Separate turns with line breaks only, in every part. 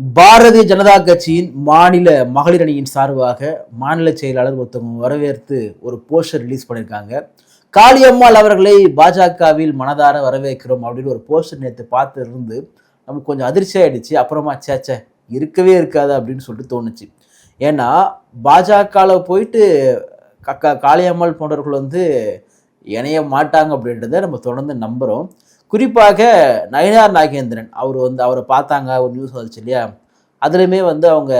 பாரதிய ஜனதா கட்சியின் மாநில மகளிர் அணியின் சார்பாக மாநில செயலாளர் ஒருத்தவங்க வரவேற்று ஒரு போஸ்டர் ரிலீஸ் பண்ணியிருக்காங்க. காளியம்மாள் அவர்களை பாஜகவில் மனதார வரவேற்கிறோம் அப்படின்னு ஒரு போஸ்டர் நேற்று பார்த்து இருந்து நமக்கு கொஞ்சம் அதிர்ச்சி ஆயிடுச்சு அப்புறமா சேச்சே இருக்கவே இருக்காது அப்படின்னு சொல்லிட்டு தோணுச்சு. ஏன்னா பாஜகவில் போயிட்டு கக்கா காளியம்மாள் போன்றவர்கள் வந்து இணைய மாட்டாங்க அப்படின்றத நம்ம தொடர்ந்து நம்புகிறோம் குறிப்பாக நயனார் நாகேந்திரன் அவர் வந்து அவரை பார்த்தாங்க ஒரு நியூஸ் வந்துச்சு இல்லையா? அதுலேயுமே வந்து அவங்க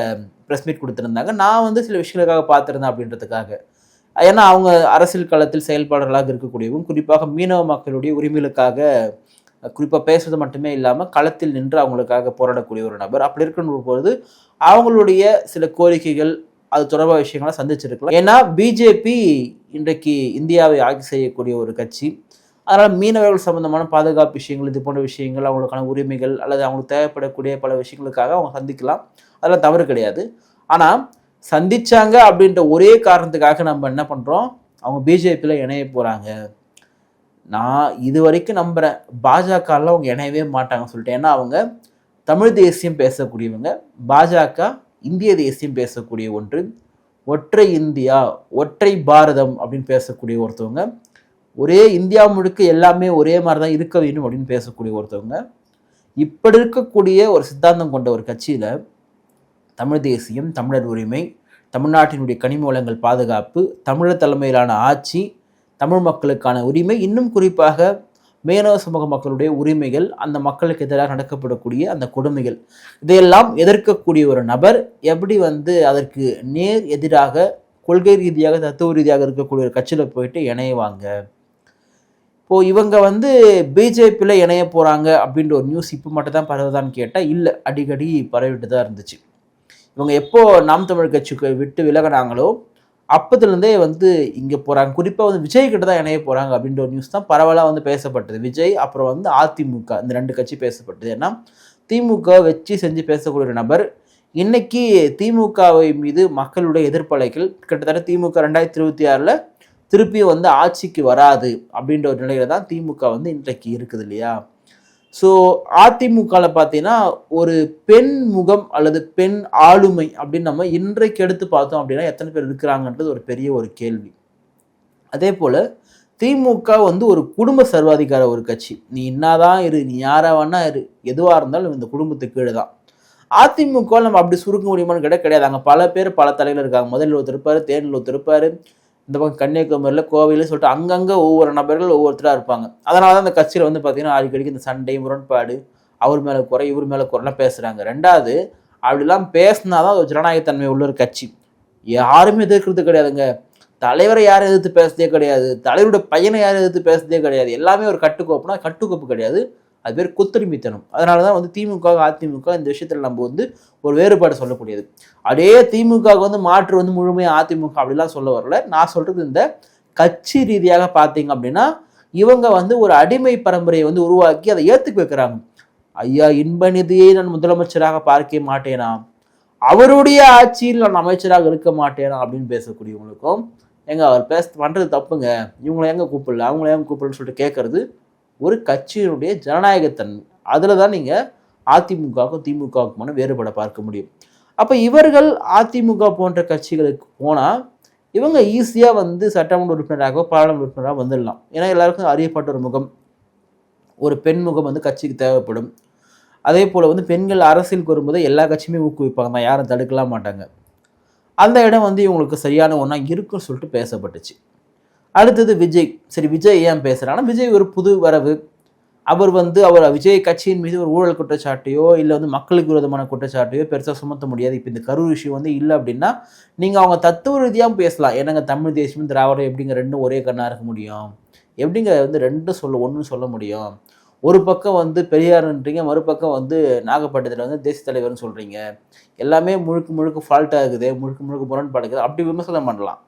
ப்ரெஸ் மீட் கொடுத்துருந்தாங்க. நான் வந்து சில விஷயங்களுக்காக பார்த்துருந்தேன் அப்படின்றதுக்காக. ஏன்னா அவங்க அரசியல் களத்தில் செயல்பாடுகளாக இருக்கக்கூடியவும் குறிப்பாக மீனவ மக்களுடைய உரிமைகளுக்காக குறிப்பாக பேசுறது மட்டுமே இல்லாமல் களத்தில் நின்று அவங்களுக்காக போராடக்கூடிய ஒரு நபர். அப்படி இருக்கணும் பொழுது அவங்களுடைய சில கோரிக்கைகள் அது தொடர்பாக விஷயங்களை சந்திச்சிருக்கலாம். ஏன்னா பிஜேபி இன்றைக்கு இந்தியாவை ஆட்சி செய்யக்கூடிய ஒரு கட்சி. அதனால் மீனவர்கள் சம்பந்தமான பாதுகாப்பு விஷயங்கள் இது போன்ற விஷயங்கள் அவங்களுக்கான உரிமைகள் அல்லது அவங்களுக்கு தேவைப்படக்கூடிய பல விஷயங்களுக்காக அவங்க சந்திக்கலாம். அதெல்லாம் தவறு கிடையாது. ஆனால் சந்திச்சாங்க அப்படின்ற ஒரே காரணத்துக்காக நம்ம என்ன பண்ணுறோம் அவங்க பிஜேபியில் இணைய போகிறாங்க நான் இது வரைக்கும் நம்புகிறேன் பாஜகவில் அவங்க இணையவே மாட்டாங்கன்னு சொல்லிட்டு. ஏன்னா அவங்க தமிழ் தேசியம் பேசக்கூடியவங்க. பாஜக இந்திய தேசியம் பேசக்கூடிய ஒன்று ஒற்றை இந்தியா ஒற்றை பாரதம் அப்படின்னு பேசக்கூடிய ஒருத்தவங்க. ஒரே இந்தியா முழுக்க எல்லாமே ஒரே மாதிரி தான் இருக்க வேண்டும் அப்படின்னு பேசக்கூடிய ஒருத்தவங்க. இப்படி இருக்கக்கூடிய ஒரு சித்தாந்தம் கொண்ட ஒரு கட்சியில் தமிழ் தேசியம் தமிழர் உரிமை தமிழ்நாட்டினுடைய கனிம வளங்கள் பாதுகாப்பு தமிழர் தலைமையிலான ஆட்சி தமிழ் மக்களுக்கான உரிமை இன்னும் குறிப்பாக மேனவ சமூக மக்களுடைய உரிமைகள் அந்த மக்களுக்கு எதிராக நடக்கப்படக்கூடிய அந்த கொடுமைகள் இதையெல்லாம் எதிர்க்கக்கூடிய ஒரு நபர் எப்படி வந்து அதற்கு நேர் எதிராக கொள்கை ரீதியாக தத்துவ ரீதியாக இருக்கக்கூடிய ஒரு கட்சியில் போயிட்டு இணையவாங்க இப்போது இவங்க வந்து பிஜேபியில் இணைய போகிறாங்க அப்படின்ற ஒரு நியூஸ் இப்போ மட்டும் தான் பரவுதான்னு கேட்டால் இல்லை அடிக்கடி பரவிட்டு தான் இருந்துச்சு. இவங்க எப்போ நாம் தமிழ் கட்சிக்கு விட்டு விலகினாங்களோ அப்போதுலேருந்தே வந்து இங்கே போகிறாங்க குறிப்பாக வந்து விஜய் கிட்ட தான் இணைய போகிறாங்க அப்படின்ற ஒரு நியூஸ் தான் பரவலாக வந்து பேசப்பட்டது. விஜய் அப்புறம் வந்து அதிமுக இந்த ரெண்டு கட்சி பேசப்பட்டது. ஏன்னா திமுக வச்சு செஞ்சு பேசக்கூடிய ஒரு நபர். இன்னைக்கு திமுகவை மீது மக்களுடைய எதிர்ப்பலைகள். கிட்டத்தட்ட திமுக ரெண்டாயிரத்தி இருபத்தி ஆறில் திருப்பியும் வந்து ஆட்சிக்கு வராது அப்படின்ற ஒரு நிலையில தான் திமுக வந்து இன்றைக்கு இருக்குது இல்லையா? ஸோ அதிமுகவில் பார்த்தீங்கன்னா ஒரு பெண் முகம் அல்லது பெண் ஆளுமை அப்படின்னு நம்ம இன்றைக்கு எடுத்து பார்த்தோம் அப்படின்னா எத்தனை பேர் இருக்கிறாங்கன்றது ஒரு பெரிய ஒரு கேள்வி. அதே போல் திமுக வந்து ஒரு குடும்ப சர்வாதிகார ஒரு கட்சி. நீ இன்னாதான் இரு நீ யாரா வேணா இரு எதுவாக இருந்தாலும் இந்த குடும்பத்துக்கு கீழே தான். அதிமுக நம்ம அப்படி சுருக்க முடியுமான்னு கேட்டால் கிடையாது. அங்கே பல பேர் பல தலையில் இருக்காங்க. முதலில் ஒருத்தர் இருப்பார் தேனில் ஒருத்தர் இருப்பார். இந்த பக்கம் கன்னியாகுமரியில் கோவையில் சொல்லிட்டு அங்கங்கே ஒவ்வொரு நபர்கள் ஒவ்வொருத்தராக இருப்பாங்க. அதனால தான் அந்த கட்சியில் வந்து பார்த்தீங்கன்னா அடிக்கடிக்கு இந்த சண்டை முரண்பாடு அவர் மேலே குறை இவர் மேலே குறைலாம் பேசுகிறாங்க ரெண்டாவது அப்படிலாம் பேசினா தான் ஒரு ஜனநாயகத்தன்மை உள்ள ஒரு கட்சி. யாருமே எதிர்க்கிறது கிடையாதுங்க. தலைவரை யாரும் எதிர்த்து பேசுறதே கிடையாது. தலைவருடைய பையனை யாரும் எதிர்த்து பேசுறதே கிடையாது. எல்லாமே ஒரு கட்டுக்கோப்புனா கட்டுக்கோப்பு கிடையாது. அது பேர் கொத்தடிமைத்தனம் அதனால தான் வந்து திமுக அதிமுக இந்த விஷயத்தில் நம்ம வந்து ஒரு வேறுபாடு சொல்லக்கூடியது. அதே திமுக வந்து மாற்று வந்து முழுமையாக அதிமுக அப்படிலாம் சொல்ல வரல. நான் சொல்கிறது இந்த கட்சி ரீதியாக பார்த்தீங்க அப்படின்னா இவங்க வந்து ஒரு அடிமை பரம்பரையை வந்து உருவாக்கி அதை ஏற்றுக்க வைக்கிறாங்க. ஐயா இன்ப நிதியை நான் முதலமைச்சராக பார்க்க மாட்டேனா? அவருடைய ஆட்சியில் நான் அமைச்சராக இருக்க மாட்டேனா? அப்படின்னு பேசக்கூடியவங்களுக்கும் எங்க அவர் பேச பண்ணுறது தப்புங்க. இவங்களை எங்க கூப்பிடல? அவங்கள எங்க கூப்பிடலன்னு சொல்லிட்டு கேட்கறது ஒரு கட்சியினுடைய ஜனநாயகத்தன்மை. அதில் தான் நீங்கள் அதிமுகவுக்கும் திமுகவுக்குமான வேறுபட பார்க்க முடியும். அப்போ இவர்கள் அதிமுக போன்ற கட்சிகளுக்கு போனால் இவங்க ஈஸியாக வந்து சட்டமன்ற உறுப்பினராக பாராளுமன்ற உறுப்பினராக வந்துடலாம். ஏன்னா எல்லாருக்கும் அறியப்பட்ட ஒரு முகம். ஒரு பெண் முகம் வந்து கட்சிக்கு தேவைப்படும். அதே போல் வந்து பெண்கள் அரசியலுக்கு வரும்போது எல்லா கட்சியுமே ஊக்குவிப்பாங்க. தான் யாரும் தடுக்கலாம் மாட்டாங்க. அந்த இடம் வந்து இவங்களுக்கு சரியான ஒன்றா இருக்குன்னு சொல்லிட்டு பேசப்பட்டுச்சு. அடுத்தது விஜய். சரி விஜய் ஏன் பேசுகிறாங்கன்னா விஜய் ஒரு புது வரவு. அவர் வந்து அவர் விஜய் கட்சியின் மீது ஒரு ஊழல் குற்றச்சாட்டையோ இல்லை வந்து மக்களுக்கு விரோதமான குற்றச்சாட்டையோ பெருசாக சுமத்த முடியாது. இப்போ இந்த கரூர் விஷயம் வந்து இல்லை அப்படின்னா நீங்கள் அவங்க தத்துவ ரீதியாக பேசலாம். என்னங்க தமிழ் தேசியம் திராவிடம் எப்படிங்க ரெண்டும் ஒரே கண்ணாக இருக்க முடியும்? எப்படிங்க வந்து ரெண்டும் சொல்ல ஒன்றும் சொல்ல முடியும்? ஒரு பக்கம் வந்து பெரியார்ன்றீங்க மறுபக்கம் வந்து நாகப்பட்டினத்தில் வந்து தேசிய தலைவர்னு சொல்கிறீங்க எல்லாமே முழுக்க முழுக்க ஃபால்ட்டாக இருக்குது முழுக்க முழுக்க முரண்பாடுக்குது அப்படி விமர்சனம் பண்ணலாம்.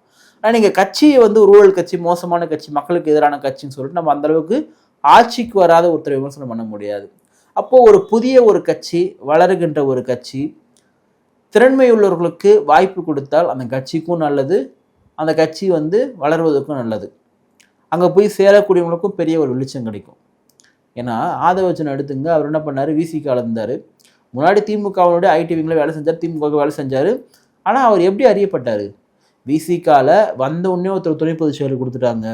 ஆனால் நீங்கள் கட்சியை வந்து ஒரு ஊழல் கட்சி மோசமான கட்சி மக்களுக்கு எதிரான கட்சின்னு சொல்லிட்டு நம்ம அந்தளவுக்கு ஆட்சிக்கு வராத ஒருத்தரை விமர்சனம் பண்ண முடியாது. அப்போது ஒரு புதிய ஒரு கட்சி வளருகின்ற ஒரு கட்சி திறன்மை உள்ளவர்களுக்கு வாய்ப்பு கொடுத்தால் அந்த கட்சிக்கும் நல்லது அந்த கட்சி வந்து வளர்வதற்கும் நல்லது. அங்கே போய் சேரக்கூடியவங்களுக்கும் பெரிய ஒரு வெளிச்சம் கிடைக்கும். ஏன்னா ஆதவச்சன் எடுத்துங்க அவர் என்ன பண்ணார்? விசிகால இருந்தார். முன்னாடி திமுகவினுடைய ஐடி விங்கில் வேலை செஞ்சார் திமுக வேலை செஞ்சார். ஆனால் அவர் எப்படி அறியப்பட்டார்? விசிகால வந்த உடனே ஒருத்தர் துணை பொதுச் செயலர் கொடுத்துட்டாங்க.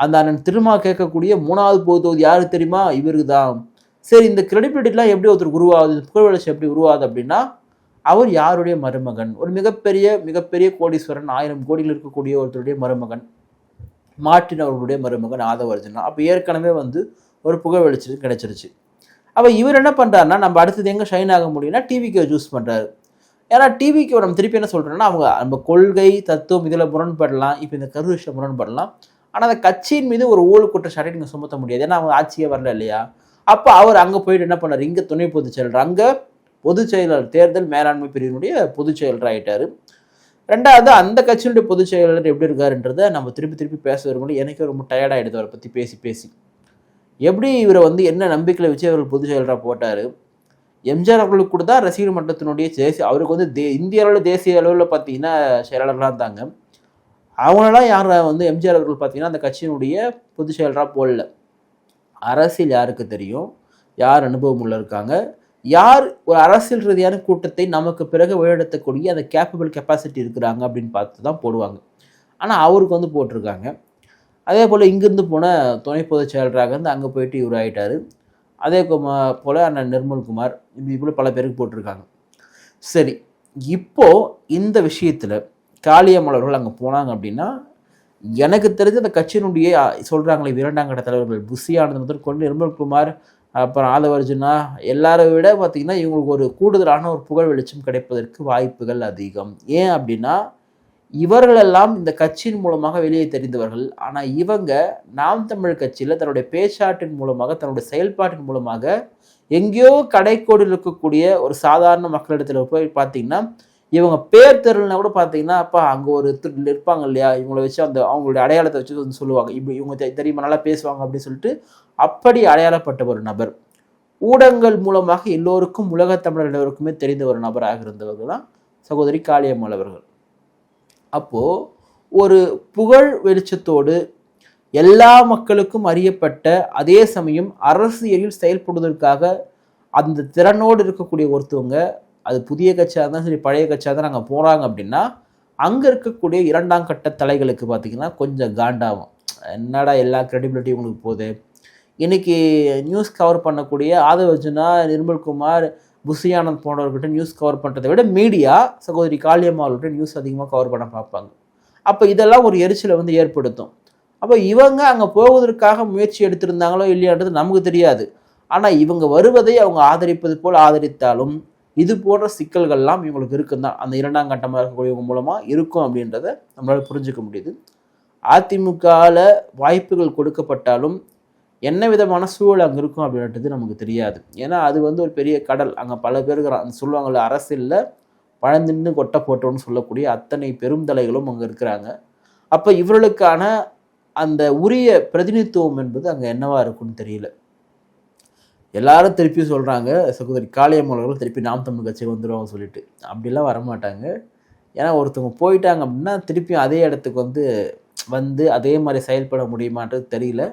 அந்த அண்ணன் திருமா கேட்கக்கூடிய மூணாவது பொது யாரு தெரியுமா? இவருக்கு தான் சரி இந்த கிரெடிபிலிட்டிலாம் எப்படி ஒருத்தர் உருவாகுது? புகழ் வளர்ச்சி எப்படி உருவாகுது அப்படின்னா அவர் யாருடைய மருமகன்? ஒரு மிகப்பெரிய மிகப்பெரிய கோடீஸ்வரன் ஆயிரம் கோடியில் இருக்கக்கூடிய ஒருத்தருடைய மருமகன். மார்ட்டின் அவர்களுடைய மருமகன் ஆதவர்ஜனா. அப்போ ஏற்கனவே வந்து ஒரு புகழ் வெளிச்சது கிடைச்சிருச்சு. அப்போ இவர் என்ன பண்ணுறாருன்னா நம்ம அடுத்தது எங்கே ஷைன் ஆக முடியும்னா டிவிக்கு சூஸ் பண்ணுறாரு ஏன்னா டிவிக்கு நம்ம திருப்பி என்ன சொல்கிறோன்னா அவங்க நம்ம கொள்கை தத்துவம் இதில் முரண்படலாம். இப்போ இந்த கரு விஷயம் முரண்படலாம். ஆனால் அந்த கட்சியின் மீது ஒரு ஊழல் குற்றச்சாட்டை நீங்கள் சுமத்த முடியாது. ஏன்னா அவங்க ஆட்சியே வரல இல்லையா? அப்போ அவர் அங்கே போயிட்டு என்ன பண்ணார்? இங்கே துணை பொதுச் செயலர் அங்கே பொதுச் செயலர் தேர்தல் மேலாண்மை பிரிவினுடைய பொதுச் செயலர் ஆகிட்டார் ரெண்டாவது அந்த கட்சியினுடைய பொதுச் செயலாளர் எப்படி இருக்காருன்றதை நம்ம திருப்பி திருப்பி பேச வரும்போது எனக்கு ரொம்ப டயர்டாகிடுது அவரை பற்றி பேசி பேசி. எப்படி இவரை வந்து என்ன நம்பிக்கையில் வச்சு அவர்கள் பொதுச் செயலராக போட்டார்? எம்ஜிஆர் அவர்களுக்கு கூட தான் ரசிகர் மன்றத்தினுடைய தேசிய அவருக்கு வந்து தே இந்திய அளவில் தேசிய அளவில் பார்த்தீங்கன்னா செயலாளர்களாக இருந்தாங்க. அவங்களெல்லாம் யார் வந்து எம்ஜிஆர் அவர்கள் பார்த்தீங்கன்னா அந்த கட்சியினுடைய பொதுச் செயலராக போடல. அரசியல் யாருக்கு தெரியும்? யார் அனுபவம் உள்ள இருக்காங்க? யார் ஒரு அரசியல் ரீதியான கூட்டத்தை நமக்கு பிறகு வழிநடத்தக்கூடிய அந்த கேப்பபிள் கெப்பாசிட்டி இருக்கிறாங்க அப்படின்னு பார்த்து தான் போடுவாங்க. ஆனால் அவருக்கு வந்து போட்டிருக்காங்க. அதே போல் இங்கேருந்து போன துணை பொதுச் செயலராக இருந்து அங்கே போயிட்டு இவர் ஆகிட்டார் அதே போல் அண்ணன் நிர்மல்குமார் இப்படி பல பேருக்கு போட்டிருக்காங்க. சரி இப்போது இந்த விஷயத்தில் காளியம்மலர்கள் அங்கே போனாங்க அப்படின்னா எனக்கு தெரிஞ்ச அந்த கட்சியினுடைய சொல்கிறாங்களே இரண்டாம் கட்ட தலைவர்கள் புஷியானது முதல் கொண்டு நிர்மல்குமார் அப்புறம் ஆதவர்ஜுனா எல்லாரை விட பார்த்திங்கன்னா இவங்களுக்கு ஒரு கூடுதலான ஒரு புகழ் வெளிச்சம் கிடைப்பதற்கு வாய்ப்புகள் அதிகம். ஏன் அப்படின்னா இவர்களெல்லாம் இந்த கட்சியின் மூலமாக வெளியே தெரிந்தவர்கள். ஆனால் இவங்க நாம் தமிழ் கட்சியில் தன்னுடைய பேச்சாட்டின் மூலமாக தன்னுடைய செயல்பாட்டின் மூலமாக எங்கேயோ கடைக்கோடியில் இருக்கக்கூடிய ஒரு சாதாரண மக்களிடத்தில் போய் பார்த்தீங்கன்னா இவங்க பேர் தெருல்னா கூட பார்த்தீங்கன்னா அப்பா அங்கே ஒரு இருப்பாங்க இல்லையா? இவங்கள வச்சு அந்த அவங்களுடைய அடையாளத்தை வச்சு வந்து சொல்லுவாங்க. இப்படி இவங்க தெரியுமா? நல்லா பேசுவாங்க அப்படின்னு சொல்லிட்டு அப்படி அடையாளப்பட்ட ஒரு நபர். ஊடகங்கள் மூலமாக எல்லோருக்கும் உலக தமிழர் எல்லோருக்குமே தெரிந்த ஒரு நபராக இருந்தவர்கள் தான் சகோதரி காளியம்மாள் அவர்கள். அப்போது ஒரு புகழ் வெளிச்சத்தோடு எல்லா மக்களுக்கும் அறியப்பட்ட அதே சமயம் அரசியலில் செயல்படுவதற்காக அந்த திறனோடு இருக்கக்கூடிய ஒருத்தவங்க அது புதிய கட்சியாக இருந்தாலும் சரி பழைய கட்சியாக தான் நாங்கள் போகிறாங்க அப்படின்னா அங்கே இருக்கக்கூடிய இரண்டாம் கட்ட தலைகளுக்கு பார்த்திங்கன்னா கொஞ்சம் காண்டாகும். என்னடா எல்லா க்ரெடிபிலிட்டியும் உங்களுக்கு போகுது? இன்றைக்கி நியூஸ் கவர் பண்ணக்கூடிய ஆதவர்ஜுனா நிர்மல்குமார் புசியானந்த் போனவர்கிட்ட நியூஸ் கவர் பண்ணுறதை விட மீடியா சகோதரி காளியம்மாவர்கிட்ட நியூஸ் அதிகமாக கவர் பண்ண பார்ப்பாங்க. அப்போ இதெல்லாம் ஒரு எரிச்சலை வந்து ஏற்படுத்தும். அப்போ இவங்க அங்கே போவதற்காக முயற்சி எடுத்திருந்தாங்களோ இல்லையான்றது நமக்கு தெரியாது. ஆனால் இவங்க வருவதை அவங்க ஆதரிப்பது போல் ஆதரித்தாலும் இது போன்ற சிக்கல்கள்லாம் இவங்களுக்கு இருக்குந்தான். அந்த இரண்டாம் கட்டமாக இருக்கக்கூடியவங்க மூலமாக இருக்கும் அப்படின்றத நம்மளால் புரிஞ்சுக்க முடியுது. அதிமுகவில் வாய்ப்புகள் கொடுக்கப்பட்டாலும் என்ன விதமான சூழல் அங்கே இருக்கும் அப்படின்றது நமக்கு தெரியாது. ஏன்னா அது வந்து ஒரு பெரிய கடல். அங்கே பல பேருக்கு அந்த சொல்லுவாங்கள்ல அரசியலில் பழந்தின்னு கொட்டை போட்டோன்னு சொல்லக்கூடிய அத்தனை பெருந்தலைகளும் அங்கே இருக்கிறாங்க. அப்போ இவர்களுக்கான அந்த உரிய பிரதிநிதித்துவம் என்பது அங்கே என்னவா இருக்கும்னு தெரியல. எல்லாரும் திருப்பி சொல்கிறாங்க சகோதரி காளியம்மர்கள் திருப்பி நாம் தமிழ் கட்சி வந்துடுவாங்க சொல்லிட்டு. அப்படிலாம் வரமாட்டாங்க. ஏன்னா ஒருத்தவங்க போயிட்டாங்க அப்படின்னா திருப்பியும் அதே இடத்துக்கு வந்து வந்து அதே மாதிரி செயல்பட முடியுமான்றது தெரியல.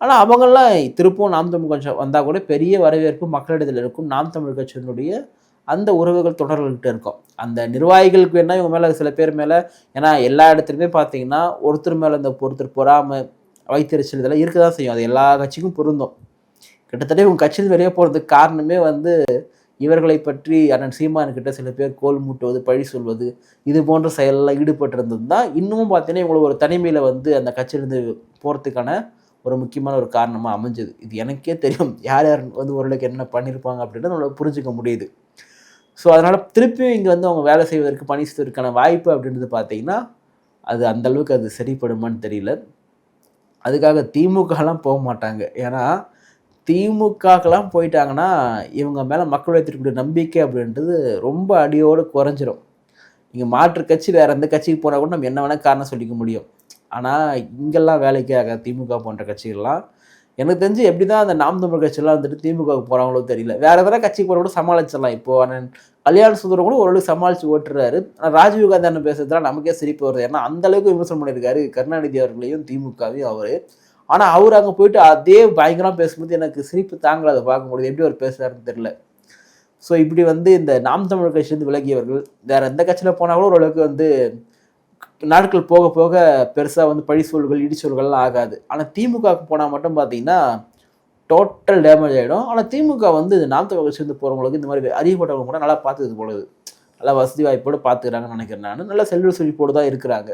ஆனால் அவங்கெல்லாம் திருப்பவும் நாம் தமிழ் கட்சி வந்தால் கூட பெரிய வரவேற்பு மக்களிடத்தில் இருக்கும். நாம் தமிழ் கட்சியினுடைய அந்த உறவுகள் தொடர்கள்கிட்ட இருக்கும். அந்த நிர்வாகிகளுக்கு வேணால் இவங்க மேலே சில பேர் மேலே ஏன்னா எல்லா இடத்துலையுமே பார்த்தீங்கன்னா ஒருத்தர் மேலே இந்த ஒருத்தர் பொறாமல் வைத்தறிச்சல் இதெல்லாம் இருக்க தான் செய்யும். அது எல்லா கட்சிக்கும் பொருந்தும். கிட்டத்தட்ட இவங்க கட்சியில் வெளியே போகிறதுக்கு காரணமே வந்து இவர்களை பற்றி அண்ணன் சீமான் கிட்ட சில பேர் கோல் மூட்டுவது பழி சொல்வது இது போன்ற செயலெல்லாம் ஈடுபட்டிருந்தது தான் இன்னமும் பார்த்தீங்கன்னா இவங்களை ஒரு தனிமையில் வந்து அந்த கட்சியிலேருந்து போகிறதுக்கான ஒரு முக்கியமான ஒரு காரணமாக அமைஞ்சது. இது எனக்கே தெரியும். யார் யார் வந்து ஓரளவுக்கு என்ன பண்ணியிருப்பாங்க அப்படின்றது நம்மளால் புரிஞ்சுக்க முடியுது. ஸோ அதனால் திருப்பியும் இங்கே வந்து அவங்க வேலை செய்வதற்கு பணி செய்வதற்கான வாய்ப்பு அப்படின்றது பார்த்தீங்கன்னா அது அந்தளவுக்கு அது சரிப்படுமான்னு தெரியல. அதுக்காக திமுகலாம் போக மாட்டாங்க. ஏன்னா திமுகக்கெல்லாம் போயிட்டாங்கன்னா இவங்க மேலே மக்கள் வைத்திருக்கக்கூடிய நம்பிக்கை அப்படின்றது ரொம்ப அடியோடு குறைஞ்சிரும். இங்கே மாற்று கட்சி வேறு எந்த கட்சிக்கு போனால் கூட நம்ம என்ன வேணால் காரணம் சொல்லிக்க முடியும். ஆனால் இங்கெல்லாம் வேலைக்கு ஆக திமுக போன்ற கட்சிகள்லாம் எனக்கு தெரிஞ்சு எப்படி தான் அந்த நாம் தமிழ் கட்சியெல்லாம் வந்துட்டு திமுகவுக்கு போகிறாங்களோ தெரியல. வேறு எதனா கட்சிக்கு போகிற கூட சமாளிச்சிடலாம். இப்போது அண்ணன் கல்யாண சுந்தரம் கூட ஓரளவுக்கு சமாளித்து ஓட்டுறாரு. ஆனால் ராஜீவ் காந்தி அண்ணன் பேசுறதுலாம் நமக்கே சிரிப்பு வருது. ஏன்னா அந்தளவுக்கு விமர்சனம் பண்ணியிருக்காரு கருணாநிதி அவர்களையும் திமுகவையும் அவர். ஆனால் அவர் அங்கே போயிட்டு அதே பயங்கரமாக பேசும்போது எனக்கு சிரிப்பு தாங்கல. அதை பார்க்க முடியுது எப்படி அவர் பேசுகிறாருன்னு தெரியல. ஸோ இப்படி வந்து இந்த நாம் தமிழ் கட்சியிலேருந்து விலகியவர்கள் வேறு எந்த கட்சியில் போனால் கூட ஓரளவுக்கு வந்து நாட்கள் போக போக பெருசாக வந்து பழி சொல்கள் இடிச்சொல்கள்லாம் ஆகாது. ஆனால் திமுகவுக்கு போனால் மட்டும் பார்த்தீங்கன்னா டோட்டல் டேமேஜ் ஆகிடும் ஆனால் திமுக வந்து இது நாம் தமிழர் கட்சியிலிருந்து போகிறவங்களுக்கு இந்த மாதிரி அறியப்பட்டவங்க கூட நல்லா பார்த்துது போலது நல்லா வசதி வாய்ப்போடு பார்த்துக்கிறாங்கன்னு நினைக்கிறேன் நான். நல்லா செல்வ செழிப்போடு தான் இருக்கிறாங்க.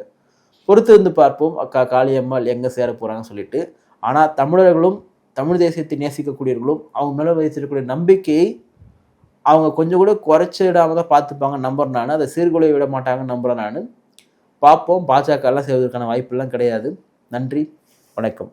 பொறுத்து இருந்து பார்ப்போம். அக்கா காளியம்மாள் எங்கே சேர போகிறாங்கன்னு சொல்லிட்டு. ஆனால் தமிழர்களும் தமிழ் தேசியத்தை நேசிக்கக்கூடியவர்களும் அவங்க மேலே வைத்திருக்கக்கூடிய நம்பிக்கையை அவங்க கொஞ்சம் கூட குறைச்சிடாம தான் பார்த்துப்பாங்க நம்புறேன் நான். அதை சீர்குலைய விட மாட்டாங்கன்னு நம்புறேன் நான். பார்ப்போம். பாஜக எல்லாம் செய்வதற்கான வாய்ப்பெல்லாம் கிடையாது. நன்றி. வணக்கம்.